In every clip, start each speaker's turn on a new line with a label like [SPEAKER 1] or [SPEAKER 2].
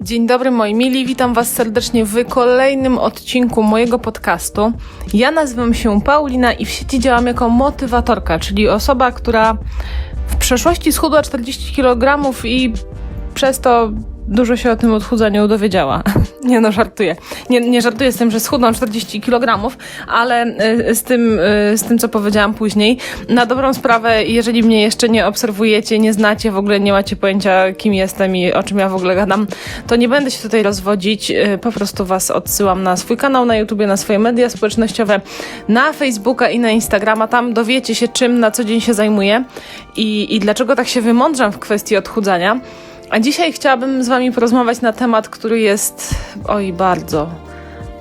[SPEAKER 1] Dzień dobry moi mili, witam was serdecznie w kolejnym odcinku mojego podcastu. Ja nazywam się Paulina i w sieci działam jako motywatorka, czyli osoba, która w przeszłości schudła 40 kg i przez to dużo się o tym odchudzaniu dowiedziała. Nie no, żartuję. Nie, nie żartuję z tym, że schudłam 40 kg, ale y, z tym, y, z tym, co powiedziałam później. Na dobrą sprawę, jeżeli mnie jeszcze nie obserwujecie, nie znacie, w ogóle nie macie pojęcia, kim jestem i o czym ja w ogóle gadam, to nie będę się tutaj rozwodzić. Y, Po prostu was odsyłam na swój kanał na YouTube, na swoje media społecznościowe, na Facebooka i na Instagrama. Tam dowiecie się, czym na co dzień się zajmuję i, i dlaczego tak się wymądrzam w kwestii odchudzania. A dzisiaj chciałabym z Wami porozmawiać na temat, który jest oj bardzo,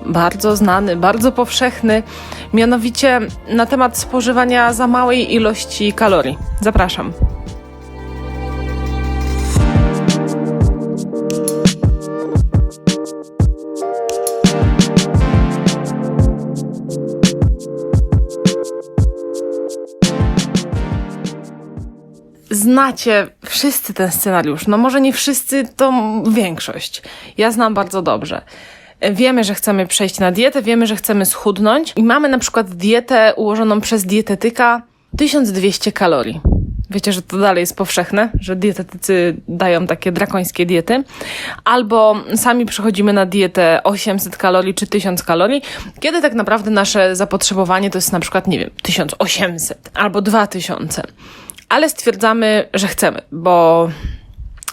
[SPEAKER 1] bardzo znany, bardzo powszechny, mianowicie na temat spożywania za małej ilości kalorii. Zapraszam. Znacie wszyscy ten scenariusz. No może nie wszyscy, to większość. Ja znam bardzo dobrze. Wiemy, że chcemy przejść na dietę, wiemy, że chcemy schudnąć i mamy na przykład dietę ułożoną przez dietetyka 1200 kalorii. Wiecie, że to dalej jest powszechne, że dietetycy dają takie drakońskie diety. Albo sami przechodzimy na dietę 800 kalorii czy 1000 kalorii, kiedy tak naprawdę nasze zapotrzebowanie to jest na przykład, nie wiem, 1800 albo 2000 ale stwierdzamy, że chcemy, bo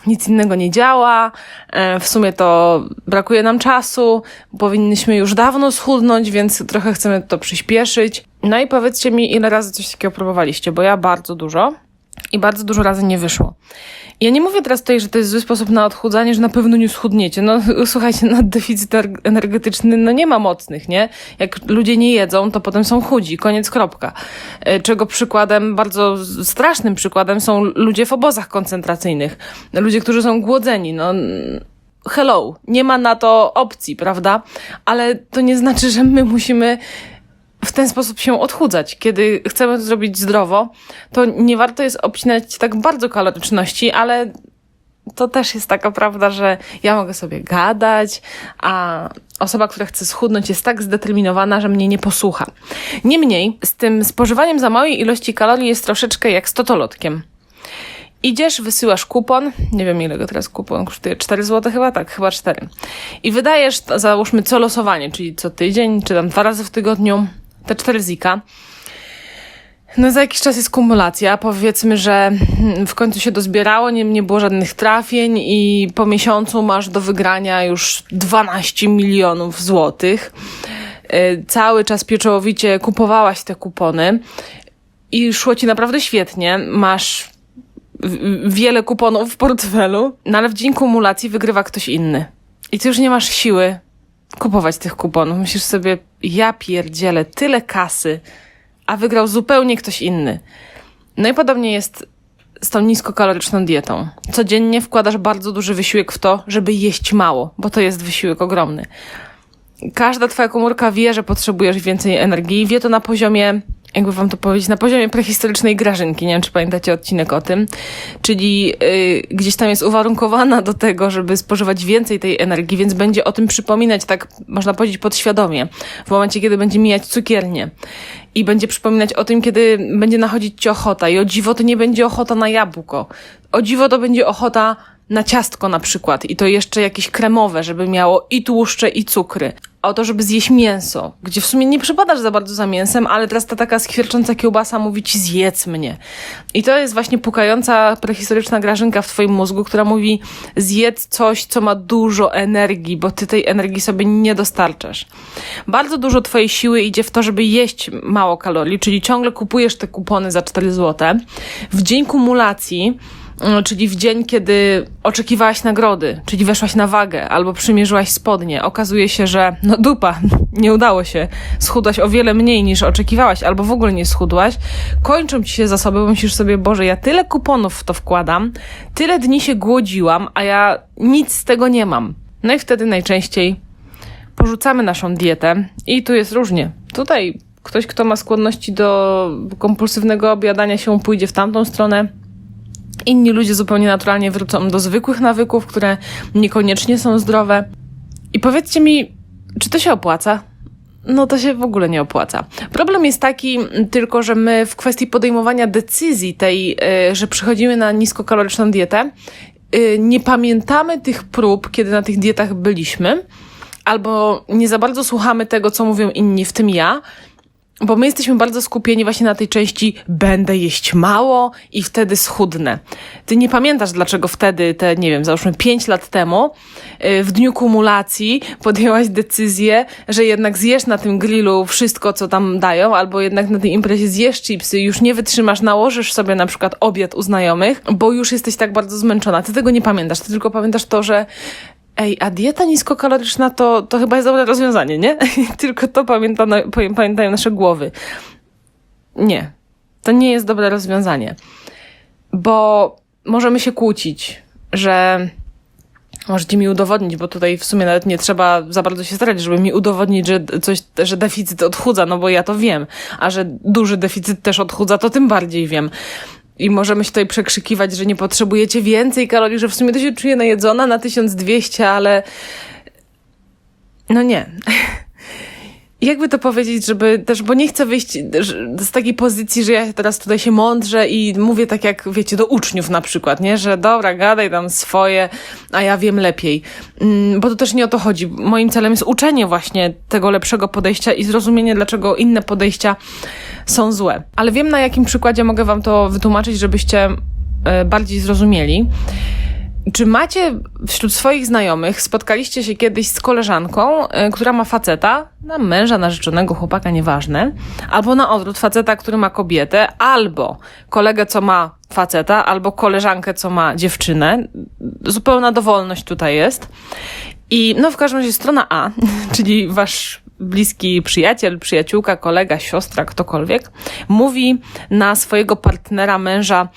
[SPEAKER 1] nic innego nie działa, e, w sumie to brakuje nam czasu, powinniśmy już dawno schudnąć, więc trochę chcemy to przyspieszyć. No i powiedzcie mi, ile razy coś takiego próbowaliście, bo ja bardzo dużo i bardzo dużo razy nie wyszło. Ja nie mówię teraz tutaj, że to jest zły sposób na odchudzanie, że na pewno nie schudniecie. No słuchajcie, na deficyt energetyczny no nie ma mocnych, nie? Jak ludzie nie jedzą, to potem są chudzi, koniec kropka. E, czego przykładem, bardzo strasznym przykładem są ludzie w obozach koncentracyjnych. Ludzie, którzy są głodzeni, no hello, nie ma na to opcji, prawda? Ale to nie znaczy, że my musimy w ten sposób się odchudzać. Kiedy chcemy zrobić zdrowo, to nie warto jest obcinać tak bardzo kaloryczności, ale to też jest taka prawda, że ja mogę sobie gadać, a osoba, która chce schudnąć, jest tak zdeterminowana, że mnie nie posłucha. Niemniej, z tym spożywaniem za małej ilości kalorii jest troszeczkę jak z totolotkiem. Idziesz, wysyłasz kupon, nie wiem ile go teraz kupon kosztuje, 4 zł chyba? Tak, chyba 4. I wydajesz, załóżmy, co losowanie, czyli co tydzień, czy tam dwa razy w tygodniu, te 4 zika. No za jakiś czas jest kumulacja. Powiedzmy, że w końcu się dozbierało, nie, nie było żadnych trafień i po miesiącu masz do wygrania już 12 milionów złotych. Yy, cały czas pieczołowicie kupowałaś te kupony i szło ci naprawdę świetnie. Masz wiele kuponów w portfelu, no ale w dzień kumulacji wygrywa ktoś inny. I ty już nie masz siły kupować tych kuponów. Myślisz sobie, ja pierdzielę, tyle kasy, a wygrał zupełnie ktoś inny. No i podobnie jest z tą niskokaloryczną dietą. Codziennie wkładasz bardzo duży wysiłek w to, żeby jeść mało, bo to jest wysiłek ogromny. Każda twoja komórka wie, że potrzebujesz więcej energii, wie to na poziomie jakby wam to powiedzieć, na poziomie prehistorycznej grażynki. Nie wiem, czy pamiętacie odcinek o tym. Czyli yy, gdzieś tam jest uwarunkowana do tego, żeby spożywać więcej tej energii, więc będzie o tym przypominać, tak można powiedzieć, podświadomie. W momencie, kiedy będzie mijać cukiernię. I będzie przypominać o tym, kiedy będzie nachodzić ci ochota. I o dziwo to nie będzie ochota na jabłko. O dziwo to będzie ochota na ciastko na przykład i to jeszcze jakieś kremowe, żeby miało i tłuszcze, i cukry. O to, żeby zjeść mięso, gdzie w sumie nie przypadasz za bardzo za mięsem, ale teraz ta taka skwiercząca kiełbasa mówi ci zjedz mnie. I to jest właśnie pukająca prehistoryczna grażynka w twoim mózgu, która mówi zjedz coś, co ma dużo energii, bo ty tej energii sobie nie dostarczasz. Bardzo dużo twojej siły idzie w to, żeby jeść mało kalorii, czyli ciągle kupujesz te kupony za 4 zł. W dzień kumulacji czyli w dzień, kiedy oczekiwałaś nagrody, czyli weszłaś na wagę albo przymierzyłaś spodnie, okazuje się, że no dupa, nie udało się, schudłaś o wiele mniej niż oczekiwałaś albo w ogóle nie schudłaś, kończą ci się zasoby, bo myślisz sobie, Boże, ja tyle kuponów w to wkładam, tyle dni się głodziłam, a ja nic z tego nie mam. No i wtedy najczęściej porzucamy naszą dietę i tu jest różnie. Tutaj Ktoś, kto ma skłonności do kompulsywnego objadania się, pójdzie w tamtą stronę. Inni ludzie zupełnie naturalnie wrócą do zwykłych nawyków, które niekoniecznie są zdrowe. I powiedzcie mi, czy to się opłaca? No to się w ogóle nie opłaca. Problem jest taki tylko, że my w kwestii podejmowania decyzji tej, y, że przychodzimy na niskokaloryczną dietę, y, nie pamiętamy tych prób, kiedy na tych dietach byliśmy, albo nie za bardzo słuchamy tego, co mówią inni, w tym ja, bo my jesteśmy bardzo skupieni właśnie na tej części będę jeść mało i wtedy schudnę. Ty nie pamiętasz, dlaczego wtedy, te, nie wiem, załóżmy 5 lat temu, y, w dniu kumulacji podjęłaś decyzję, że jednak zjesz na tym grillu wszystko, co tam dają, albo jednak na tej imprezie zjesz chipsy, już nie wytrzymasz, nałożysz sobie na przykład obiad u znajomych, bo już jesteś tak bardzo zmęczona. Ty tego nie pamiętasz, ty tylko pamiętasz to, że Ej, a dieta niskokaloryczna to, to chyba jest dobre rozwiązanie, nie? Tylko to pamięta, pamiętają nasze głowy. Nie, to nie jest dobre rozwiązanie. Bo możemy się kłócić, że możecie mi udowodnić, bo tutaj w sumie nawet nie trzeba za bardzo się starać, żeby mi udowodnić, że coś, że deficyt odchudza, no bo ja to wiem, a że duży deficyt też odchudza, to tym bardziej wiem i możemy się tutaj przekrzykiwać, że nie potrzebujecie więcej kalorii, że w sumie to się czuje najedzona na 1200, ale no nie. Jakby to powiedzieć, żeby też, bo nie chcę wyjść z takiej pozycji, że ja teraz tutaj się mądrze i mówię tak jak, wiecie, do uczniów na przykład, nie? Że dobra, gadaj tam swoje, a ja wiem lepiej. Mm, bo to też nie o to chodzi. Moim celem jest uczenie właśnie tego lepszego podejścia i zrozumienie, dlaczego inne podejścia są złe. Ale wiem, na jakim przykładzie mogę wam to wytłumaczyć, żebyście e, bardziej zrozumieli. Czy macie wśród swoich znajomych, spotkaliście się kiedyś z koleżanką, y, która ma faceta, na męża, narzeczonego, chłopaka, nieważne, albo na odwrót faceta, który ma kobietę, albo kolegę, co ma faceta, albo koleżankę, co ma dziewczynę. Zupełna dowolność tutaj jest. I no w każdym razie strona A, czyli wasz bliski przyjaciel, przyjaciółka, kolega, siostra, ktokolwiek, mówi na swojego partnera, męża,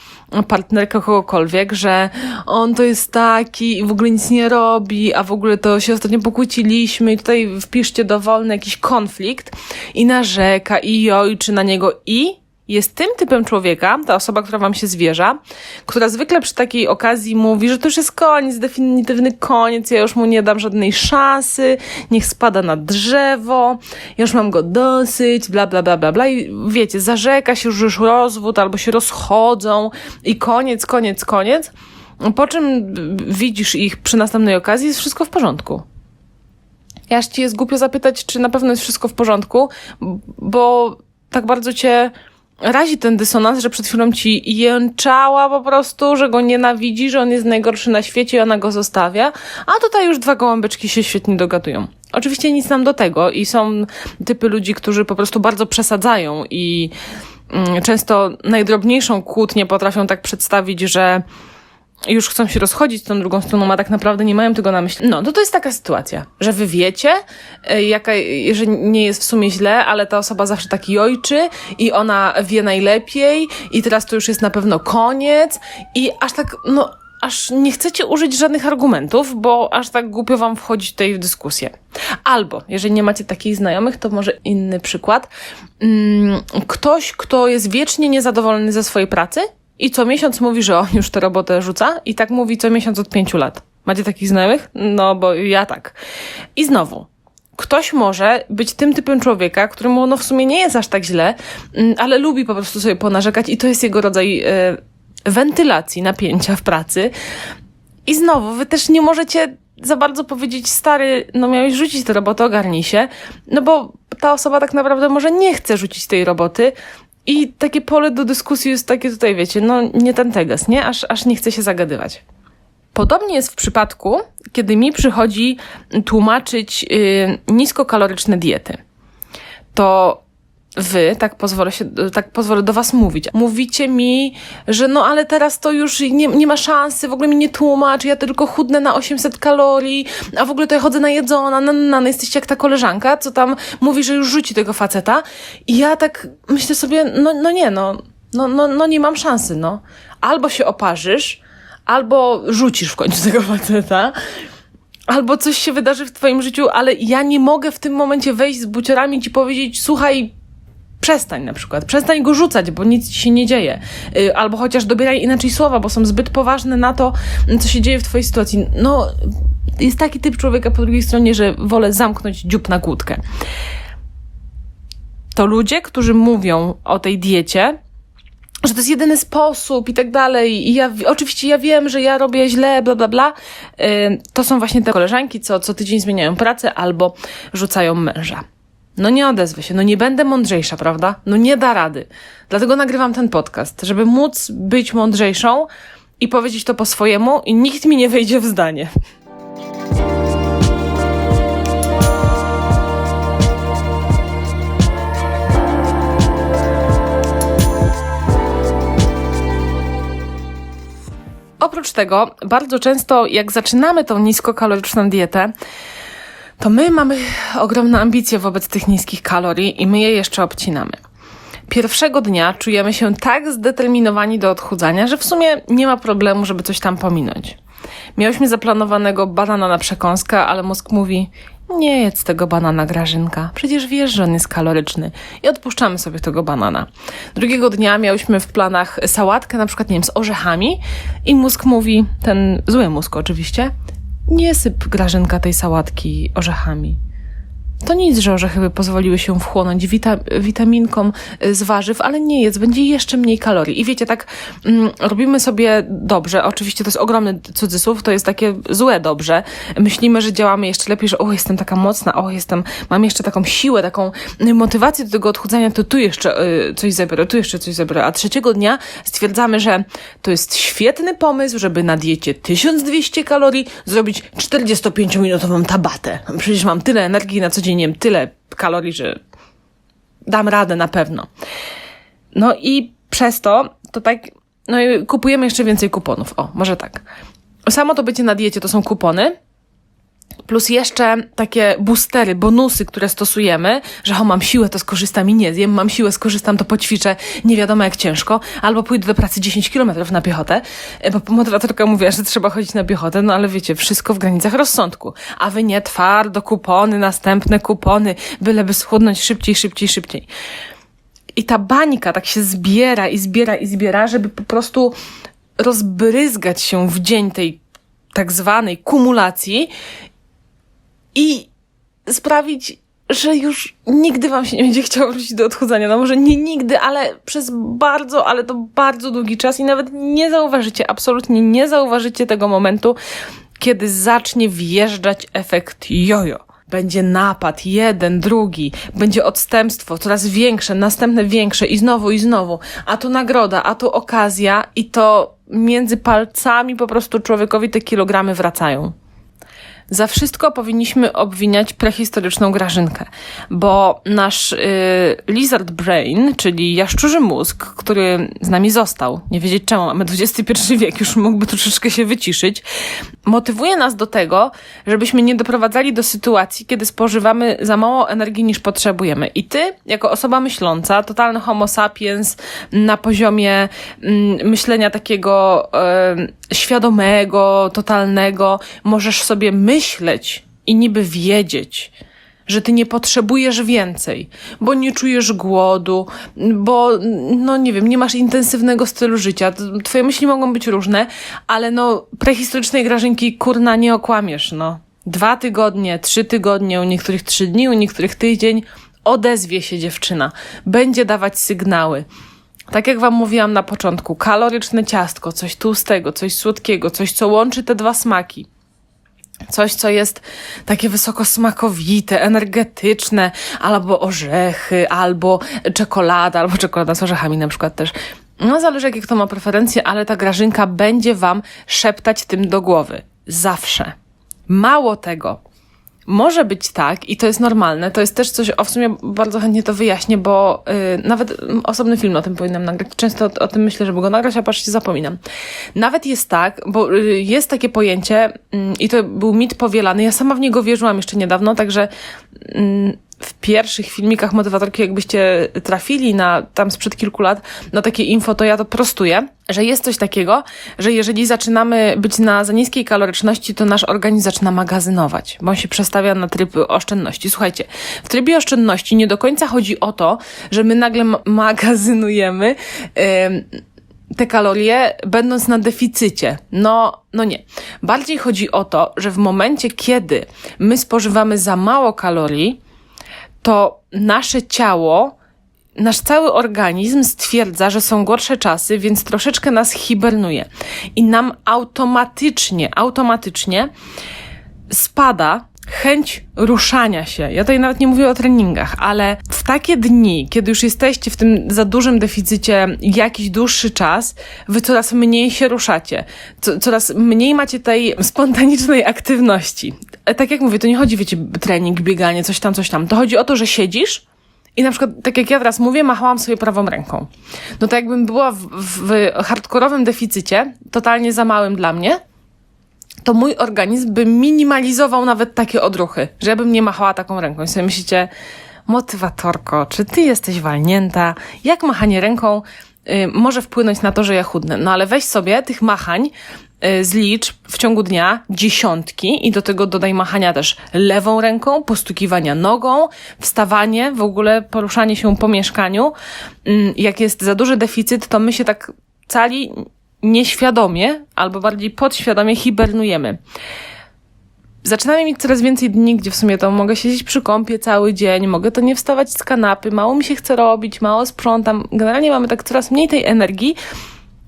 [SPEAKER 1] partnerkę kogokolwiek, że on to jest taki i w ogóle nic nie robi, a w ogóle to się ostatnio pokłóciliśmy i tutaj wpiszcie dowolny jakiś konflikt i narzeka i jojczy na niego i jest tym typem człowieka, ta osoba, która wam się zwierza, która zwykle przy takiej okazji mówi, że to już jest koniec, definitywny koniec, ja już mu nie dam żadnej szansy, niech spada na drzewo, ja już mam go dosyć, bla, bla, bla, bla, bla. I wiecie, zarzeka się, że już rozwód, albo się rozchodzą i koniec, koniec, koniec. Po czym widzisz ich przy następnej okazji, jest wszystko w porządku. Aż ci jest głupio zapytać, czy na pewno jest wszystko w porządku, bo tak bardzo cię razi ten dysonans, że przed chwilą ci jęczała po prostu, że go nienawidzi, że on jest najgorszy na świecie i ona go zostawia, a tutaj już dwa gołąbeczki się świetnie dogadują. Oczywiście nic nam do tego i są typy ludzi, którzy po prostu bardzo przesadzają i mm, często najdrobniejszą kłótnię potrafią tak przedstawić, że już chcą się rozchodzić z tą drugą stroną, a tak naprawdę nie mają tego na myśli. No, to to jest taka sytuacja, że wy wiecie, e, jaka, że nie jest w sumie źle, ale ta osoba zawsze tak jojczy i ona wie najlepiej i teraz to już jest na pewno koniec i aż tak, no, aż nie chcecie użyć żadnych argumentów, bo aż tak głupio wam wchodzić w dyskusję. Albo, jeżeli nie macie takich znajomych, to może inny przykład. Mm, ktoś, kto jest wiecznie niezadowolony ze swojej pracy, i co miesiąc mówi, że on już tę robotę rzuca i tak mówi co miesiąc od pięciu lat. Macie takich znajomych? No, bo ja tak. I znowu, ktoś może być tym typem człowieka, któremu no w sumie nie jest aż tak źle, mm, ale lubi po prostu sobie ponarzekać i to jest jego rodzaj e, wentylacji napięcia w pracy. I znowu, wy też nie możecie za bardzo powiedzieć, stary, no miałeś rzucić tę robotę, ogarnij się, no bo ta osoba tak naprawdę może nie chce rzucić tej roboty, i takie pole do dyskusji jest takie tutaj, wiecie, no nie ten teges, nie? Aż, aż nie chce się zagadywać. Podobnie jest w przypadku, kiedy mi przychodzi tłumaczyć yy, niskokaloryczne diety. To wy, tak pozwolę, się, tak pozwolę do was mówić, mówicie mi, że no ale teraz to już nie, nie ma szansy, w ogóle mi nie tłumacz, ja tylko chudnę na 800 kalorii, a w ogóle to ja chodzę najedzona, na, na, na, jesteście jak ta koleżanka, co tam mówi, że już rzuci tego faceta i ja tak myślę sobie, no, no nie, no, no, no, no nie mam szansy, no. Albo się oparzysz, albo rzucisz w końcu tego faceta, albo coś się wydarzy w twoim życiu, ale ja nie mogę w tym momencie wejść z buciorami i ci powiedzieć, słuchaj, Przestań na przykład, przestań go rzucać, bo nic ci się nie dzieje. Y, albo chociaż dobieraj inaczej słowa, bo są zbyt poważne na to, co się dzieje w twojej sytuacji. No, jest taki typ człowieka po drugiej stronie, że wolę zamknąć dziób na kłódkę. To ludzie, którzy mówią o tej diecie, że to jest jedyny sposób i tak dalej. I ja, oczywiście ja wiem, że ja robię źle, bla, bla, bla. Yy, to są właśnie te koleżanki, co co tydzień zmieniają pracę albo rzucają męża. No nie odezwę się, no nie będę mądrzejsza, prawda? No nie da rady. Dlatego nagrywam ten podcast, żeby móc być mądrzejszą i powiedzieć to po swojemu i nikt mi nie wejdzie w zdanie. Oprócz tego, bardzo często jak zaczynamy tą niskokaloryczną dietę, to my mamy ogromne ambicje wobec tych niskich kalorii i my je jeszcze obcinamy. Pierwszego dnia czujemy się tak zdeterminowani do odchudzania, że w sumie nie ma problemu, żeby coś tam pominąć. Miałyśmy zaplanowanego banana na przekąskę, ale mózg mówi: Nie jedz tego banana, Grażynka. Przecież wiesz, że on jest kaloryczny. I odpuszczamy sobie tego banana. Drugiego dnia miałyśmy w planach sałatkę, na przykład, nie wiem, z orzechami, i mózg mówi, ten zły mózg oczywiście, nie syp Grażynka tej sałatki orzechami. To nic, że orzechy pozwoliły się wchłonąć wita witaminkom z warzyw, ale nie jest, będzie jeszcze mniej kalorii. I wiecie, tak mm, robimy sobie dobrze, oczywiście to jest ogromny cudzysłów, to jest takie złe dobrze. Myślimy, że działamy jeszcze lepiej, że o, jestem taka mocna, o, jestem, mam jeszcze taką siłę, taką motywację do tego odchudzania, to tu jeszcze y, coś zabiorę, tu jeszcze coś zabiorę. A trzeciego dnia stwierdzamy, że to jest świetny pomysł, żeby na diecie 1200 kalorii zrobić 45-minutową tabatę. Przecież mam tyle energii na co dzień wiem, tyle kalorii, że dam radę na pewno. No i przez to, to tak, no i kupujemy jeszcze więcej kuponów. O, może tak. Samo to bycie na diecie to są kupony, Plus jeszcze takie boostery, bonusy, które stosujemy, że o, mam siłę, to skorzystam i nie zjem, mam siłę, skorzystam, to poćwiczę, nie wiadomo jak ciężko, albo pójdę do pracy 10 kilometrów na piechotę, e, bo motywatorka mówiła, że trzeba chodzić na piechotę, no ale wiecie, wszystko w granicach rozsądku. A wy nie, twardo, kupony, następne kupony, byleby schudnąć szybciej, szybciej, szybciej. I ta bańka tak się zbiera i zbiera i zbiera, żeby po prostu rozbryzgać się w dzień tej tak zwanej kumulacji i sprawić, że już nigdy wam się nie będzie chciało wrócić do odchudzania. No może nie nigdy, ale przez bardzo, ale to bardzo długi czas i nawet nie zauważycie, absolutnie nie zauważycie tego momentu, kiedy zacznie wjeżdżać efekt jojo. Będzie napad, jeden, drugi, będzie odstępstwo, coraz większe, następne większe i znowu, i znowu. A tu nagroda, a tu okazja i to między palcami po prostu człowiekowi te kilogramy wracają. Za wszystko powinniśmy obwiniać prehistoryczną grażynkę, bo nasz y, lizard brain, czyli jaszczurzy mózg, który z nami został, nie wiedzieć czemu, mamy XXI wiek, już mógłby troszeczkę się wyciszyć, motywuje nas do tego, żebyśmy nie doprowadzali do sytuacji, kiedy spożywamy za mało energii niż potrzebujemy. I ty, jako osoba myśląca, totalny homo sapiens na poziomie mm, myślenia takiego y, świadomego, totalnego, możesz sobie myśleć, myśleć i niby wiedzieć, że ty nie potrzebujesz więcej, bo nie czujesz głodu, bo, no nie wiem, nie masz intensywnego stylu życia. Twoje myśli mogą być różne, ale no, prehistorycznej grażynki kurna nie okłamiesz, no. Dwa tygodnie, trzy tygodnie, u niektórych trzy dni, u niektórych tydzień, odezwie się dziewczyna, będzie dawać sygnały. Tak jak Wam mówiłam na początku, kaloryczne ciastko, coś tłustego, coś słodkiego, coś, co łączy te dwa smaki. Coś, co jest takie wysoko smakowite, energetyczne, albo orzechy, albo czekolada, albo czekolada z orzechami na przykład też. No, zależy jakie kto ma preferencje, ale ta grażynka będzie wam szeptać tym do głowy. Zawsze. Mało tego, może być tak i to jest normalne. To jest też coś, o w sumie bardzo chętnie to wyjaśnię, bo yy, nawet osobny film o tym powinnam nagrać. Często o, o, tym myślę, żeby go nagrać, a patrzcie, zapominam. Nawet jest tak, bo yy, jest takie pojęcie yy, i to był mit powielany. Ja sama w niego wierzyłam jeszcze niedawno, także w pierwszych filmikach motywatorki, jakbyście trafili na tam sprzed kilku lat na takie info, to ja to prostuję, że jest coś takiego, że jeżeli zaczynamy być na za niskiej kaloryczności, to nasz organizm zaczyna magazynować, bo on się przestawia na tryb oszczędności. Słuchajcie, w trybie oszczędności nie do końca chodzi o to, że my nagle ma- magazynujemy. Yy, te kalorie, będąc na deficycie. No, no nie. Bardziej chodzi o to, że w momencie, kiedy my spożywamy za mało kalorii, to nasze ciało, nasz cały organizm stwierdza, że są gorsze czasy, więc troszeczkę nas hibernuje. I nam automatycznie, automatycznie spada chęć ruszania się. Ja tutaj nawet nie mówię o treningach, ale w takie dni, kiedy już jesteście w tym za dużym deficycie jakiś dłuższy czas, wy coraz mniej się ruszacie. Co, coraz mniej macie tej spontanicznej aktywności. E, Tak jak mówię, to nie chodzi, wiecie, trening, bieganie, coś tam, coś tam. To chodzi o to, że siedzisz i na przykład, tak jak ja teraz mówię, machałam sobie prawą ręką. No to jakbym była w, w hardkorowym deficycie, totalnie za małym dla mnie, to mój organizm by minimalizował nawet takie odruchy, że ja bym nie machała taką ręką. I sobie myślicie, motywatorko, czy ty jesteś walnięta? Jak machanie ręką y, może wpłynąć na to, że ja chudnę? No ale weź sobie tych machań, y, zlicz w ciągu dnia dziesiątki i do tego dodaj machania też lewą ręką, postukiwania nogą, wstawanie, w ogóle poruszanie się po mieszkaniu. Mm, Jak jest za duży deficyt, to my się tak cali nieświadomie albo bardziej podświadomie hibernujemy. Zaczynamy mieć coraz więcej dni, gdzie w sumie to mogę siedzieć przy kąpie cały dzień, mogę to nie wstawać z kanapy, mało mi się chce robić, mało sprzątam. Generalnie mamy tak coraz mniej tej energii,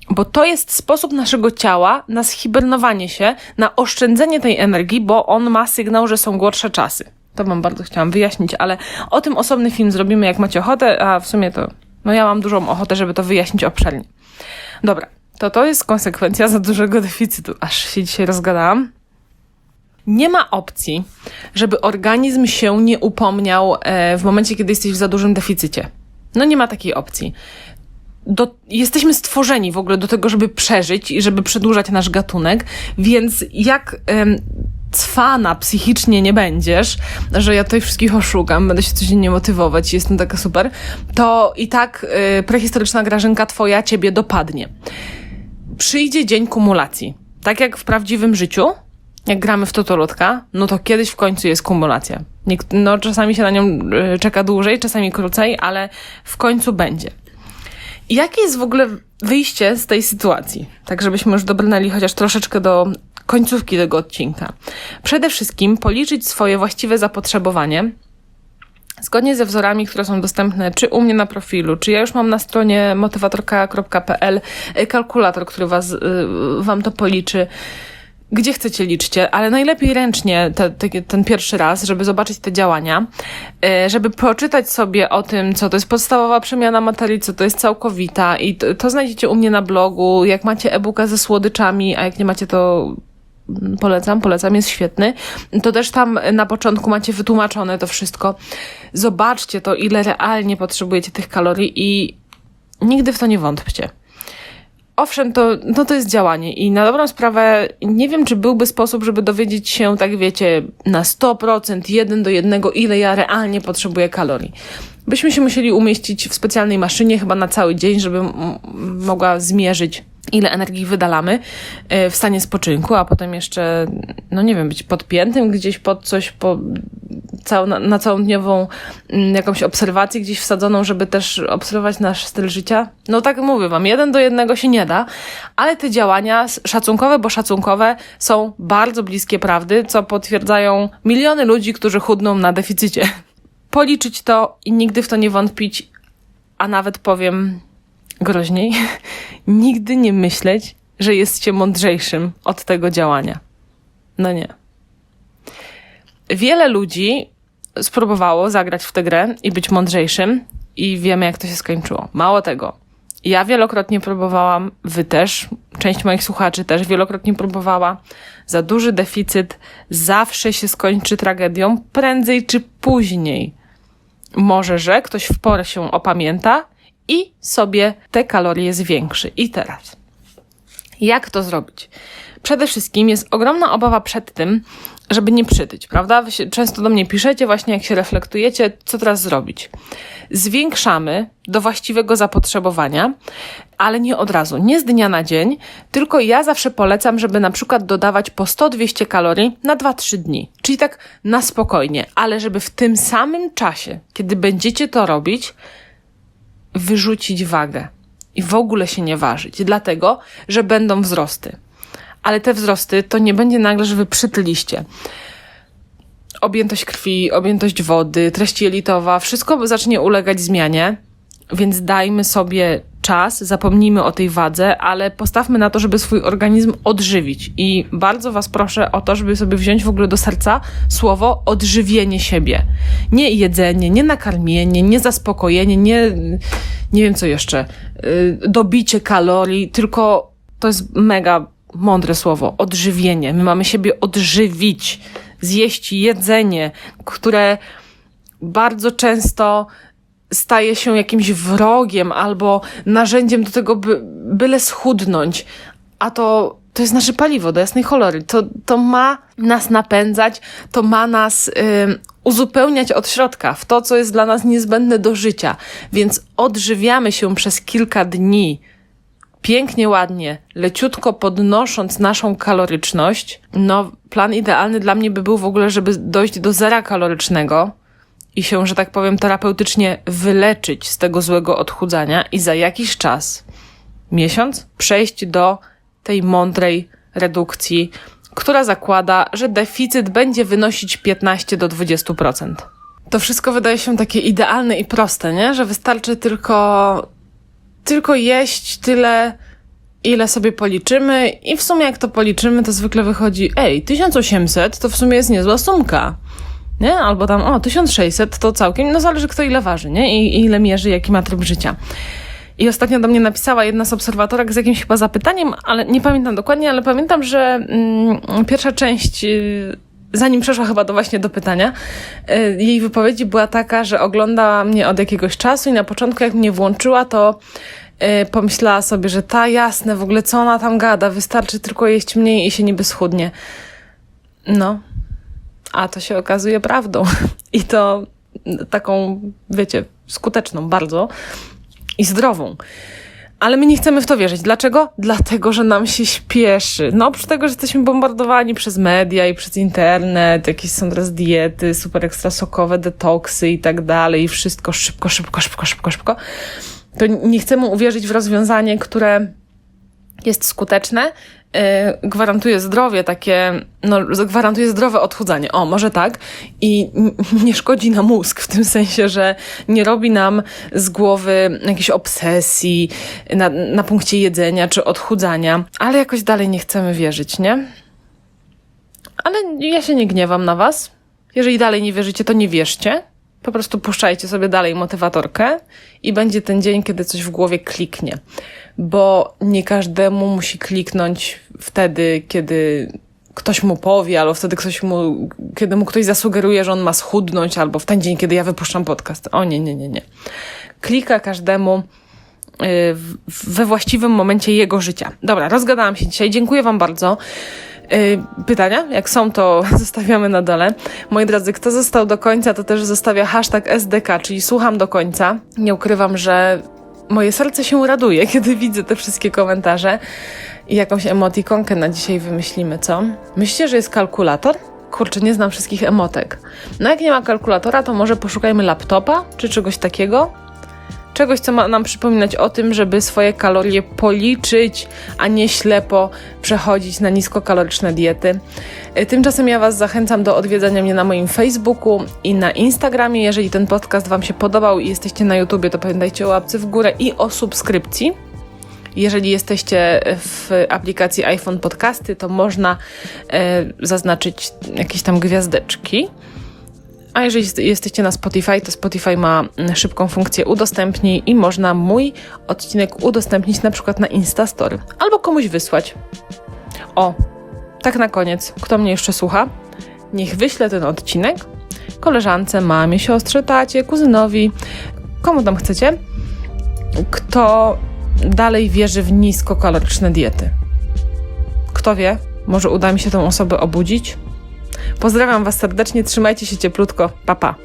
[SPEAKER 1] bo to jest sposób naszego ciała na zhibernowanie się, na oszczędzenie tej energii, bo on ma sygnał, że są gorsze czasy. To wam bardzo chciałam wyjaśnić, ale o tym osobny film zrobimy, jak macie ochotę, a w sumie to, no ja mam dużą ochotę, żeby to wyjaśnić obszernie. Dobra, to to jest konsekwencja za dużego deficytu. Aż się dzisiaj rozgadałam. Nie ma opcji, żeby organizm się nie upomniał e, w momencie, kiedy jesteś w za dużym deficycie. No nie ma takiej opcji. Do, jesteśmy stworzeni w ogóle do tego, żeby przeżyć i żeby przedłużać nasz gatunek, więc jak em, cwana psychicznie nie będziesz, że ja tutaj wszystkich oszukam, będę się codziennie motywować i jestem taka super, to i tak y, prehistoryczna grażynka twoja ciebie dopadnie. Przyjdzie dzień kumulacji. Tak jak w prawdziwym życiu, jak gramy w totolotka, no to kiedyś w końcu jest kumulacja. No czasami się na nią y, czeka dłużej, czasami krócej, ale w końcu będzie. I Jakie jest w ogóle wyjście z tej sytuacji? Tak, żebyśmy już dobrnęli chociaż troszeczkę do końcówki tego odcinka. Przede wszystkim policzyć swoje właściwe zapotrzebowanie, zgodnie ze wzorami, które są dostępne czy u mnie na profilu, czy ja już mam na stronie motywatorka.pl y, kalkulator, który was, y, wam to policzy. Gdzie chcecie liczcie, ale najlepiej ręcznie te, te, ten pierwszy raz, żeby zobaczyć te działania, y, żeby poczytać sobie o tym, co to jest podstawowa przemiana materii, co to jest całkowita i to, to znajdziecie u mnie na blogu, jak macie e-booka ze słodyczami, a jak nie macie, to polecam, polecam, jest świetny. To też tam na początku macie wytłumaczone to wszystko. Zobaczcie to, ile realnie potrzebujecie tych kalorii i nigdy w to nie wątpcie. Owszem, to, no to jest działanie i na dobrą sprawę nie wiem, czy byłby sposób, żeby dowiedzieć się, tak wiecie, na 100%, jeden do jednego, ile ja realnie potrzebuję kalorii. Byśmy się musieli umieścić w specjalnej maszynie chyba na cały dzień, żeby mogła zmierzyć, ile energii wydalamy e, w stanie spoczynku, a potem jeszcze, no nie wiem, być podpiętym gdzieś pod coś, po, cał, na, na całodniową mm, jakąś obserwację gdzieś wsadzoną, żeby też obserwować nasz styl życia. No tak mówię wam, jeden do jednego się nie da, ale te działania szacunkowe, bo szacunkowe są bardzo bliskie prawdy, co potwierdzają miliony ludzi, którzy chudną na deficycie. Policzyć to i nigdy w to nie wątpić, a nawet powiem groźniej, nigdy nie myśleć, że jest się mądrzejszym od tego działania. No nie. Wiele ludzi spróbowało zagrać w tę grę i być mądrzejszym, i wiemy, jak to się skończyło. Mało tego. Ja wielokrotnie próbowałam, wy też, część moich słuchaczy też wielokrotnie próbowała. Za duży deficyt zawsze się skończy tragedią, prędzej czy później. Może, że ktoś w porę się opamięta i sobie te kalorie zwiększy. I teraz. Jak to zrobić? Przede wszystkim jest ogromna obawa przed tym, żeby nie przytyć, prawda? Wy się często do mnie piszecie, właśnie jak się reflektujecie, co teraz zrobić. Zwiększamy do właściwego zapotrzebowania, ale nie od razu, nie z dnia na dzień, tylko ja zawsze polecam, żeby na przykład dodawać po 100-200 kalorii na 2-3 dni. Czyli tak na spokojnie, ale żeby w tym samym czasie, kiedy będziecie to robić, wyrzucić wagę i w ogóle się nie ważyć, dlatego, że będą wzrosty. Ale te wzrosty to nie będzie nagle, że wy przytyliście. Objętość krwi, objętość wody, treść jelitowa, wszystko zacznie ulegać zmianie, więc dajmy sobie czas, zapomnijmy o tej wadze, ale postawmy na to, żeby swój organizm odżywić. I bardzo Was proszę o to, żeby sobie wziąć w ogóle do serca słowo odżywienie siebie. Nie jedzenie, nie nakarmienie, nie zaspokojenie, nie, nie wiem co jeszcze, yy, dobicie kalorii, tylko to jest mega mądre słowo odżywienie. My mamy siebie odżywić, zjeść jedzenie, które bardzo często staje się jakimś wrogiem albo narzędziem do tego, by byle schudnąć. A to, to jest nasze paliwo, do jasnej cholery. To, to ma nas napędzać, to ma nas uzupełniać od środka w to, co jest dla nas niezbędne do życia. Więc odżywiamy się przez kilka dni pięknie, ładnie, leciutko podnosząc naszą kaloryczność. No, plan idealny dla mnie by był w ogóle, żeby dojść do zera kalorycznego i się, że tak powiem, terapeutycznie wyleczyć z tego złego odchudzania i za jakiś czas, miesiąc, przejść do tej mądrej redukcji, która zakłada, że deficyt będzie wynosić 15 do 20%. To wszystko wydaje się takie idealne i proste, nie? Że wystarczy tylko, tylko jeść tyle, ile sobie policzymy i w sumie jak to policzymy, to zwykle wychodzi, ej, 1800 to w sumie jest niezła sumka nie? Albo tam, o, 1600 to całkiem, no zależy kto ile waży, nie? I, i ile mierzy, jaki ma tryb życia. I ostatnio do mnie napisała jedna z obserwatorek z jakimś chyba zapytaniem, ale nie pamiętam dokładnie, ale pamiętam, że mm, pierwsza część, y, zanim przeszła chyba do właśnie do pytania, y, jej wypowiedzi była taka, że oglądała mnie od jakiegoś czasu i na początku jak mnie włączyła, to y, pomyślała sobie, że ta jasne, w ogóle co ona tam gada, wystarczy tylko jeść mniej i się niby schudnie. No, a to się okazuje prawdą. I to taką, wiecie, skuteczną bardzo i zdrową. Ale my nie chcemy w to wierzyć. Dlaczego? Dlatego, że nam się śpieszy. No, oprócz tego, że jesteśmy bombardowani przez media i przez internet, jakieś są teraz diety, super ekstra sokowe, detoksy i tak dalej, i wszystko szybko, szybko, szybko, szybko, szybko, to nie chcemy uwierzyć w rozwiązanie, które jest skuteczne, gwarantuje zdrowie, takie, no, gwarantuje zdrowe odchudzanie. O, może tak. I nie szkodzi na mózg, w tym sensie, że nie robi nam z głowy jakiejś obsesji na, na punkcie jedzenia czy odchudzania, ale jakoś dalej nie chcemy wierzyć, nie? Ale ja się nie gniewam na was. Jeżeli dalej nie wierzycie, to nie wierzcie. Po prostu puszczajcie sobie dalej motywatorkę i będzie ten dzień, kiedy coś w głowie kliknie bo nie każdemu musi kliknąć wtedy, kiedy ktoś mu powie, albo wtedy ktoś mu, kiedy mu ktoś zasugeruje, że on ma schudnąć, albo w ten dzień, kiedy ja wypuszczam podcast. O nie, nie, nie, nie. Klika każdemu y, we właściwym momencie jego życia. Dobra, rozgadałam się dzisiaj. Dziękuję Wam bardzo. Y, pytania, jak są, to zostawiamy na dole. Moi drodzy, kto został do końca, to też zostawia hashtag SDK, czyli słucham do końca. Nie ukrywam, że moje serce się raduje, kiedy widzę te wszystkie komentarze i jakąś emotikonkę na dzisiaj wymyślimy, co? Myślicie, że jest kalkulator? Kurczę, nie znam wszystkich emotek. No jak nie ma kalkulatora, to może poszukajmy laptopa czy czegoś takiego? Czegoś, co ma nam przypominać o tym, żeby swoje kalorie policzyć, a nie ślepo przechodzić na niskokaloryczne diety. E, tymczasem ja Was zachęcam do odwiedzania mnie na moim Facebooku i na Instagramie. Jeżeli ten podcast Wam się podobał i jesteście na YouTubie, to pamiętajcie o łapce w górę i o subskrypcji. Jeżeli jesteście w aplikacji iPhone Podcasty, to można e, zaznaczyć jakieś tam gwiazdeczki. A jeżeli jesteście na Spotify, to Spotify ma mm, szybką funkcję udostępnij i można mój odcinek udostępnić na przykład na Instastory albo komuś wysłać. O, tak na koniec, kto mnie jeszcze słucha, niech wyśle ten odcinek. Koleżance, mamie, siostrze, tacie, kuzynowi, komu tam chcecie, kto dalej wierzy w niskokaloryczne diety. Kto wie, może uda mi się tę osobę obudzić, Pozdrawiam Was serdecznie, trzymajcie się cieplutko. Pa, pa.